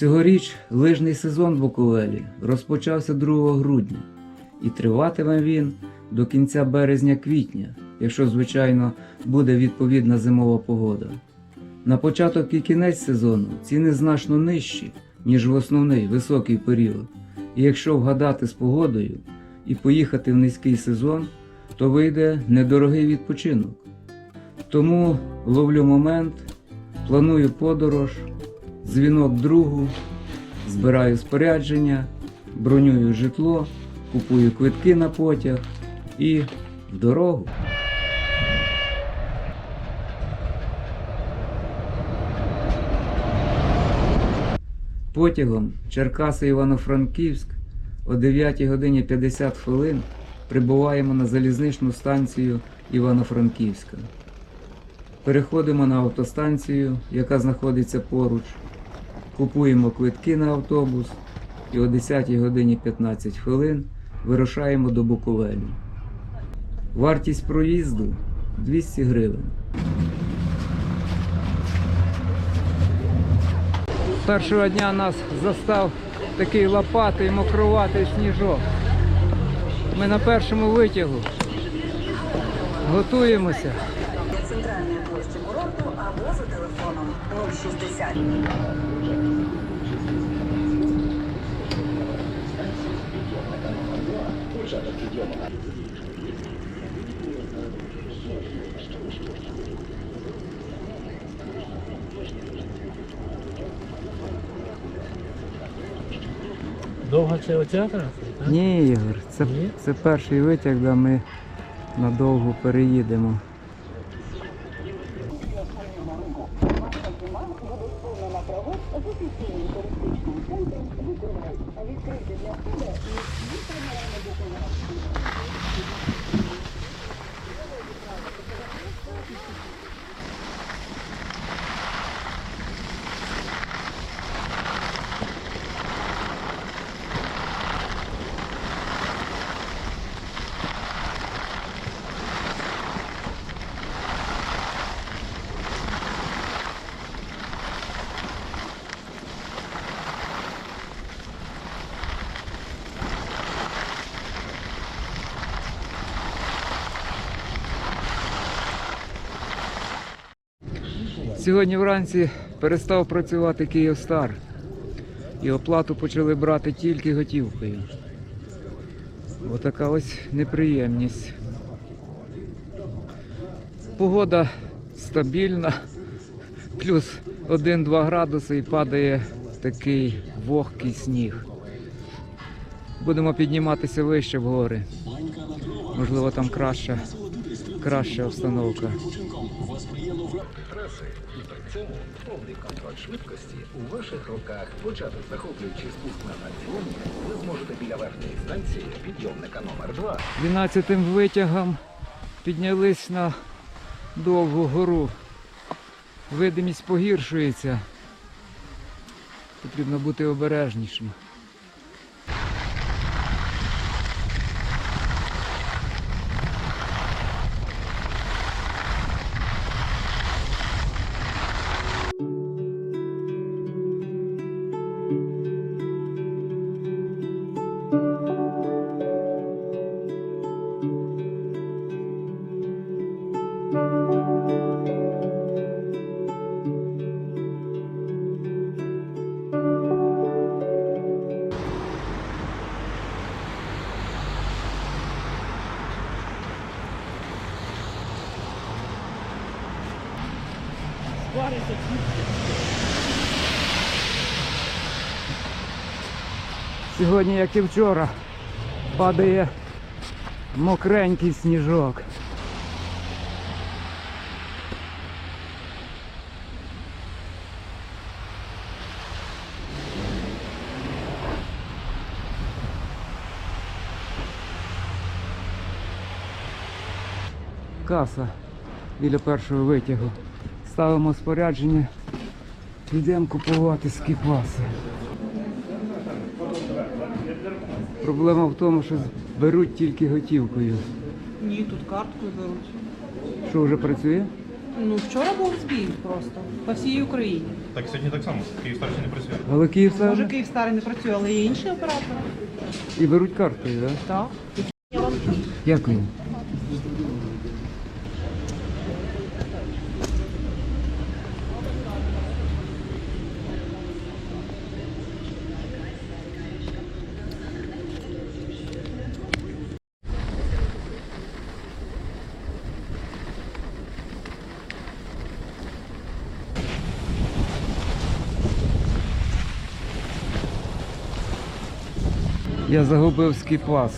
Цьогоріч лижний сезон в Буковелі розпочався 2 грудня і триватиме він до кінця березня-квітня, якщо, звичайно, буде відповідна зимова погода. На початок і кінець сезону ціни значно нижчі, ніж в основний високий період. І якщо вгадати з погодою і поїхати в низький сезон, то вийде недорогий відпочинок. Тому ловлю момент, планую подорож, дзвінок другу, збираю спорядження, бронюю житло, купую квитки на потяг і в дорогу. Потягом Черкаси Івано-Франківськ о 9 годині 50 хвилин прибуваємо на залізничну станцію Івано-Франківська. Переходимо на автостанцію, яка знаходиться поруч, купуємо квитки на автобус і о 10 годині 15 хвилин вирушаємо до Буковелі. Вартість проїзду 200 гривень. Першого дня нас застав такий лопатий, мокруватий сніжок. Ми на першому витягу. Готуємося. 060. Довго це оця траса? Ні, Ігор, це, Ні? це перший витяг, де ми надовго переїдемо. Сьогодні вранці перестав працювати Київстар. І оплату почали брати тільки готівкою. Отака ось неприємність. Погода стабільна, плюс 1-2 градуси і падає такий вогкий сніг. Будемо підніматися вище в гори. Можливо, там краща, краща обстановка. І при цьому повний контроль швидкості у ваших руках. Почати захоплюючий спуск на станціоні ви зможете біля верхньої станції підйомника номер 2 12 витягом піднялись на довгу гору. Видимість погіршується. Потрібно бути обережнішим. Сьогодні, як і вчора, падає мокренький сніжок. Каса біля першого витягу. Ставимо спорядження, йдемо купувати скіпаси. Проблема в тому, що беруть тільки готівкою. Ні, тут карткою беруть. Що вже працює? Ну, вчора був збій просто по всій Україні. Так сьогодні так само. Київстар ще не працює. Але Київ Може, Київстар не працює, але є інші оператори. і беруть карткою, так? Так. Дякую. Я загубив скіпас.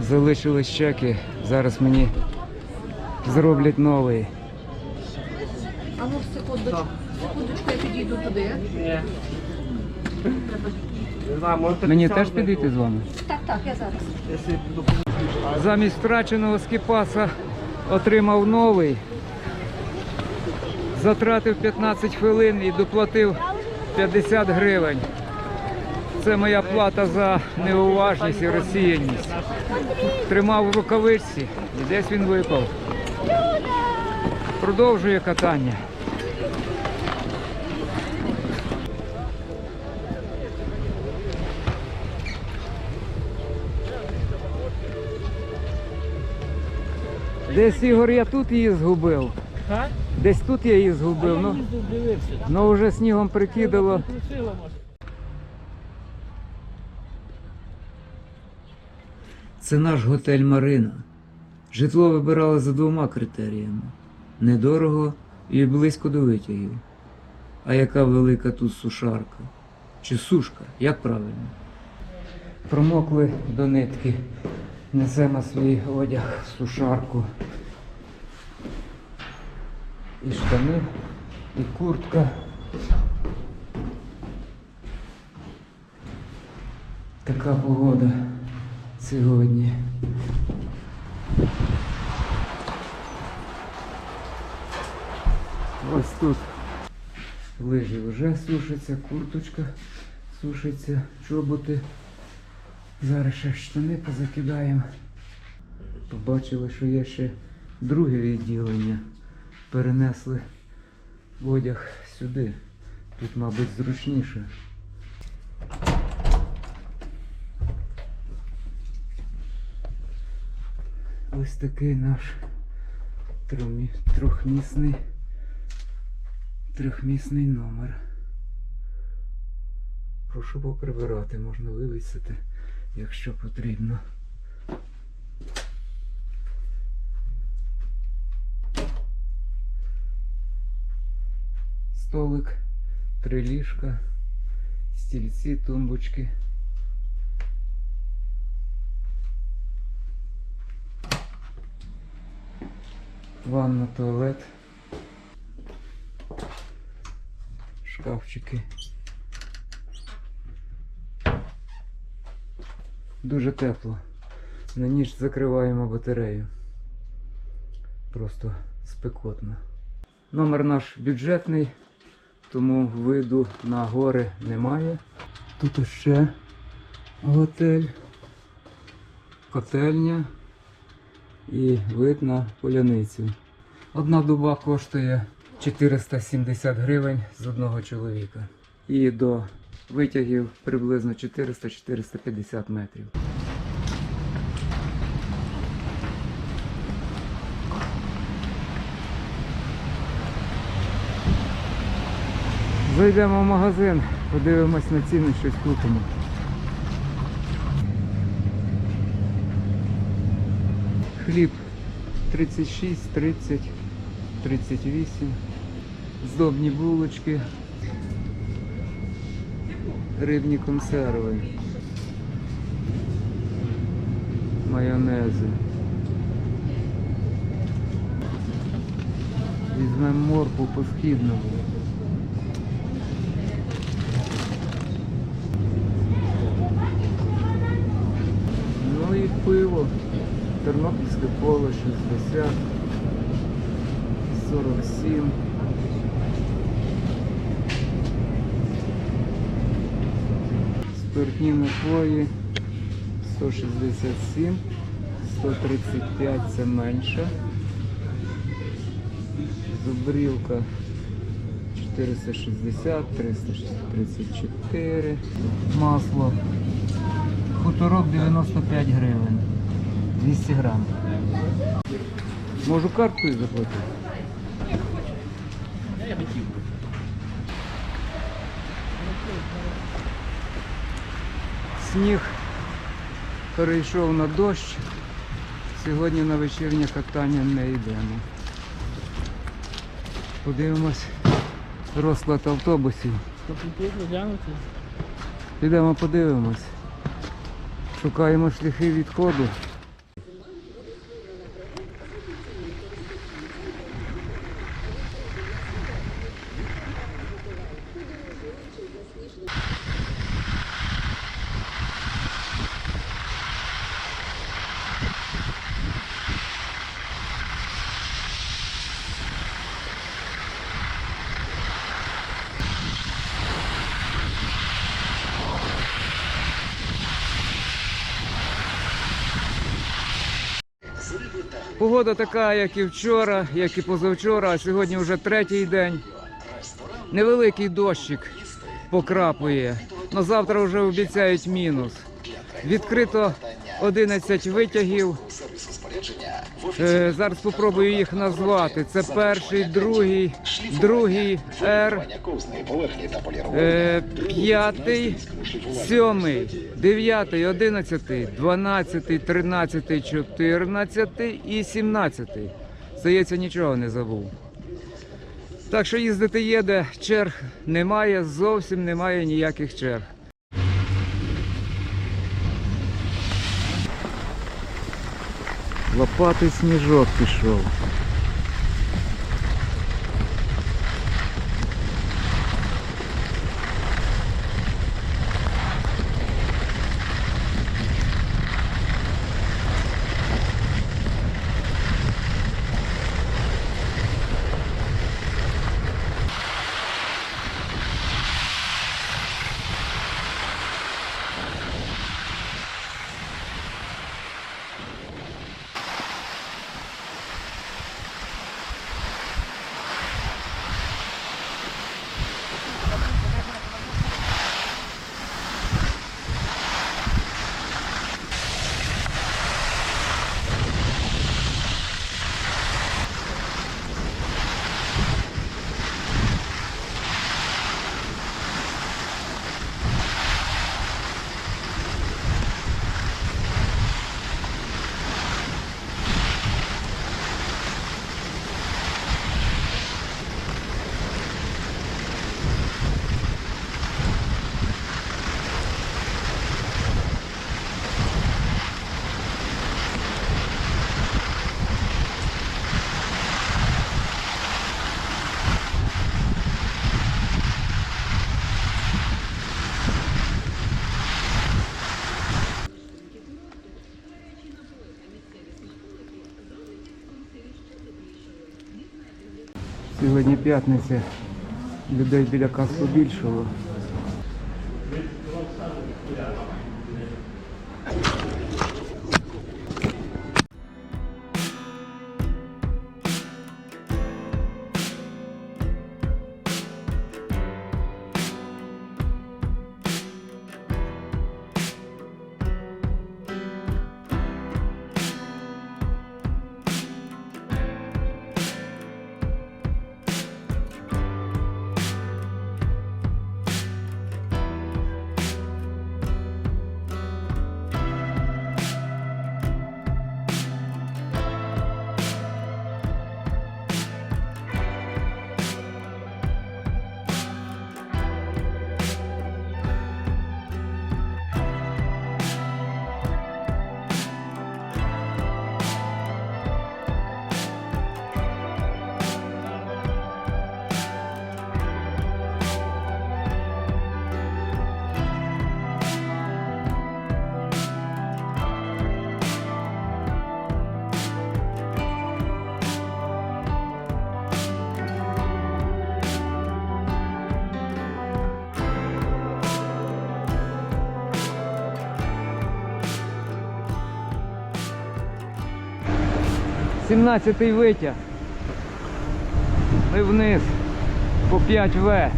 Залишились чеки. Зараз мені зроблять новий. А ну секундочку, секундочку, я підійду туди. Мені теж підійти з вами? Так, так, я зараз. Замість втраченого скіпаса отримав новий. Затратив 15 хвилин і доплатив 50 гривень. Це моя плата за неуважність і розсіяність. Тримав в рукавичці і десь він випав. Продовжує катання. Десь Ігор, я тут її згубив. Десь тут я її згубив. Ну, ну вже снігом прикидало. Крутила, може. Це наш готель Марина. Житло вибирали за двома критеріями: недорого і близько до витягів. А яка велика тут сушарка? Чи сушка? Як правильно? Промокли до нитки. Несемо свій одяг сушарку. І штани, і куртка. Така погода сьогодні. Ось тут лижі вже сушаться, курточка сушиться, чоботи. Зараз ще штани позакидаємо. Побачили, що є ще друге відділення. Перенесли одяг сюди. Тут, мабуть, зручніше. Ось такий наш трьохмісний, трьохмісний номер. Прошу поприбирати, можна вивісити, якщо потрібно. Столик, три ліжка, стільці, тумбочки. Ванна, туалет. Шкафчики. Дуже тепло. На ніч закриваємо батарею. Просто спекотно. Номер наш бюджетний, тому виду на гори немає. Тут ще готель, котельня і вид на поляницю. Одна дуба коштує 470 гривень з одного чоловіка. І до витягів приблизно 400-450 метрів. Зайдемо в магазин, подивимось на ціни, щось купимо. Хліб 36, 30, 38. Здобні булочки. Рибні консерви. Майонези. Візьмемо морку по східному. Ну і пиво. Тернопільське поле 60, 47. Спиртні напої 167, 135 це менше. Зубрівка 460, 334. Масло. Хуторок 95 гривень. 200 грам. Можу карткою заплатити? Сніг перейшов на дощ. Сьогодні на вечірнє катання не йдемо. Подивимось розклад автобусів. Підемо подивимось. Шукаємо шляхи відходу. Погода така, як і вчора, як і позавчора, а сьогодні вже третій день. Невеликий дощик покрапує. На завтра вже обіцяють мінус. Відкрито 11 витягів. Е, зараз спробую їх назвати. Це перший, другий, другий Р, е, п'ятий, сьомий, дев'ятий, одинадцятий, дванадцятий, тринадцятий, чотирнадцятий і сімнадцятий. Здається, нічого не забув. Так що їздити є, де черг немає, зовсім немає ніяких черг. Лопатий сніжок пішов. Сьогодні п'ятниця. Людей біля кас побільшало. Сімнадцятий витяг. Ми вниз по 5В.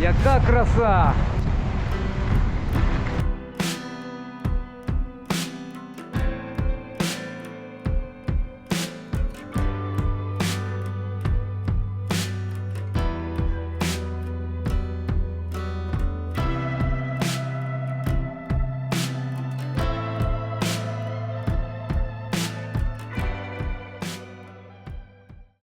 Яка краса!